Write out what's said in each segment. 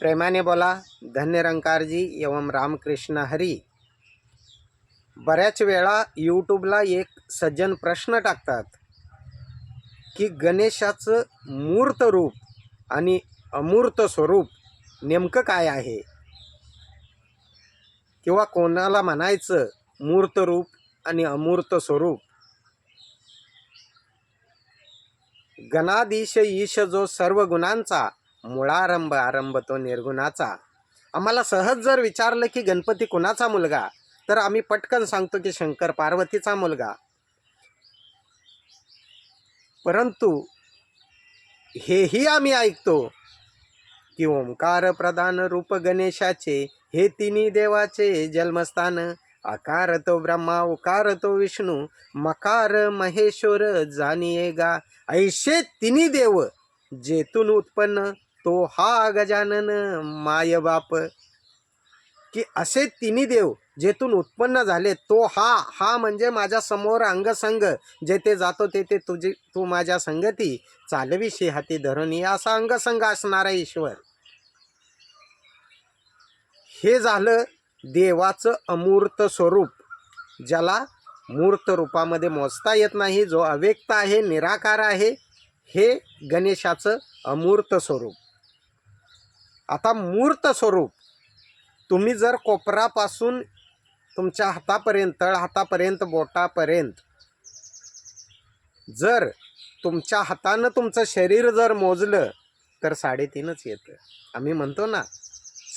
प्रेमाने बोला धन्य रंकारजी एवं रामकृष्ण हरी. बऱ्याच वेळा यूट्यूबला एक सज्जन प्रश्न टाकतात की गणेशाचं मूर्त रूप आणि अमूर्त स्वरूप नेमकं काय आहे? किंवा कोणाला म्हणायचं मूर्त रूप आणि अमूर्त स्वरूप? गणाधीश ईश जो सर्व गुणांचा मुळारंभ आरंभ तो निर्गुणाचा. आम्हाला सहज जर विचारलं की गणपती कुणाचा मुलगा? तर आम्ही पटकन सांगतो की शंकर पार्वतीचा मुलगा. परंतु हेही आम्ही ऐकतो की ओंकार प्रधान रूप गणेशाचे हे तिन्ही देवाचे जन्मस्थान आकार तो ब्रह्मा उकार तो विष्णू मकार महेश्वर जाणीये गा. ऐशे तिन्ही देव जेतून उत्पन्न तो हा गजानन माय बाप की असे तिन्ही देव जेथून उत्पन्न झाले तो हा हा म्हणजे माझ्यासमोर अंगसंग जेथे जातो तेथे तुझी तू माझ्या संगती चालविशी हाती धरून या असा अंगसंग असणारा ईश्वर. हे झालं देवाचं अमूर्त स्वरूप ज्याला मूर्त रूपामध्ये मोजता येत नाही जो अव्यक्त आहे निराकार आहे हे गणेशाचं अमूर्त स्वरूप. आता मूर्त स्वरूप. तुम्ही जर कोपरापासून तुमच्या हातापर्यंत तळ हातापर्यंत बोटापर्यंत जर तुमच्या हातानं तुमचं शरीर जर मोजलं तर साडेतीनच येतं. आम्ही म्हणतो ना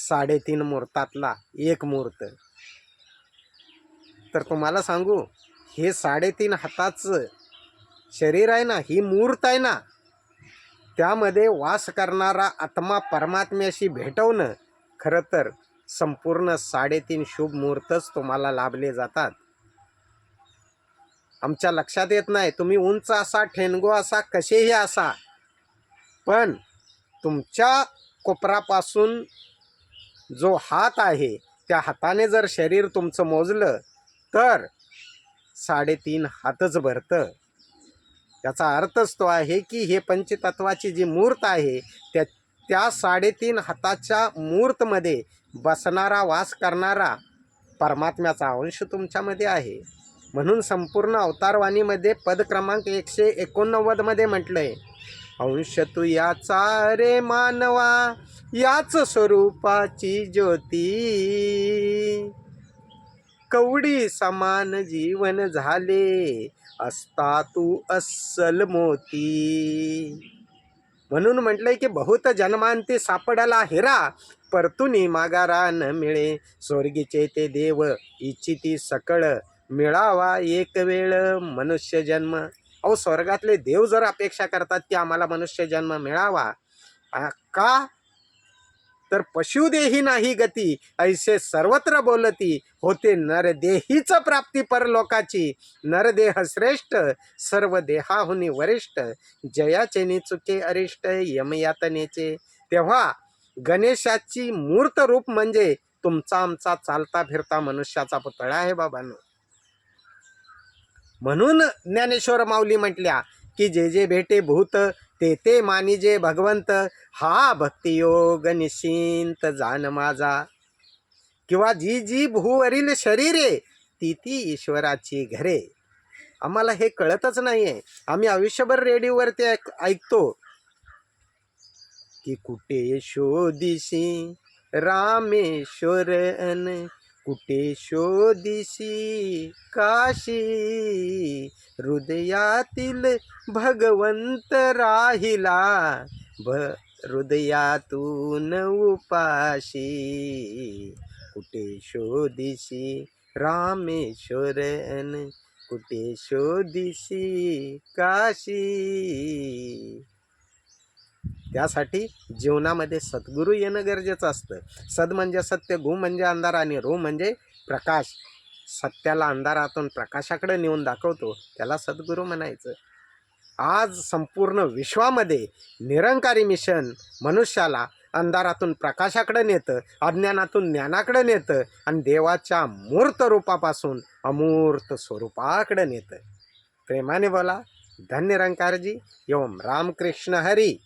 साडेतीन मुहूर्तातला एक मुहूर्त. तर तुम्हाला सांगू हे साडेतीन हाताचं शरीर आहे ना ही मूर्त आहे ना त्यामध्ये वास करणारा आत्मा परमात्म्याशी भेटवणं खरं तर संपूर्ण साडेतीन शुभ मुहूर्तच तुम्हाला लाभले जातात. आमच्या लक्षात येत नाही तुम्ही उंच असा ठेणगो असा कसेही असा. पण तुमच्या कोपरापासून जो हात आहे त्या हाताने जर शरीर तुमचं मोजलं तर साडेतीन हातच भरतं. याचा अर्थच तो आहे की हे पंचतत्वाची जी मूर्त आहे त्या त्या साडेतीन हाताच्या मूर्तमध्ये बसणारा वास करणारा परमात्म्याचा अंश तुमच्यामध्ये आहे. म्हणून संपूर्ण अवतारवाणीमध्ये पद क्रमांक एकशे एकोणनव्वदमध्ये म्हटलं आहे अंश तू याचा रे मानवा याच स्वरूपाची ज्योती. कवडी समान जीवन झाले असता तू अस्सल मोती. म्हणून म्हटलंय की बहुत जन्मांती सापडाला हिरा परतुनी मागारा न मिळे. स्वर्गीचे ते देव इच्छिती सकळ मिळावा एक वेळ मनुष्य जन्म. अहो स्वर्गातले देव जर अपेक्षा करतात की आम्हाला मनुष्य जन्म मिळावा का? तर पशुदेही नाही गती ऐसे सर्वत्र बोलती होते नरदेहीच प्राप्ती परलोकाची. नरदेह श्रेष्ठ सर्व देहाहुनी वरिष्ठ. जयाचे निचुके अरिष्ट यमयातनेचे. तेव्हा गणेशाची मूर्त रूप म्हणजे तुमचा आमचा चालता फिरता मनुष्याचा पुतळा आहे बाबांनो. म्हणून ज्ञानेश्वर माऊली म्हटल्या की जे जे भेटे भूत ते ते मानिजे भगवंत हा भक्तियोग निश्चिंत जाण माझा. किंवा जी जी भूवरील शरीरे ती ती ईश्वराची घरे. आम्हाला हे कळतच नाही आहे आम्ही आयुष्यभर रेडिओवरती ऐक ऐकतो. की कुठे शोधिशी रामेश्वर अन कुठे शोधिशी काशी? हृदयातील भगवंत राहिला भ हृदयातून उपाशी. कुठे शोधिशी रामेश्वरन? कुठे शोधिशी काशी? त्यासाठी जीवनामध्ये सद्गुरू येणं गरजेचं असतं. सद म्हणजे सत्य गु म्हणजे अंधार आणि रू म्हणजे प्रकाश. सत्याला अंधारातून प्रकाशाकडे नेऊन दाखवतो. त्याला सद्गुरू म्हणायचं. आज संपूर्ण विश्वामध्ये निरंकारी मिशन मनुष्याला अंधारातून प्रकाशाकडे नेतं अज्ञानातून ज्ञानाकडे नेतं आणि देवाच्या मूर्त रूपापासून अमूर्त स्वरूपाकडे नेतं. प्रेमाने बोला. धन्य रंकारजी एवं रामकृष्ण हरी.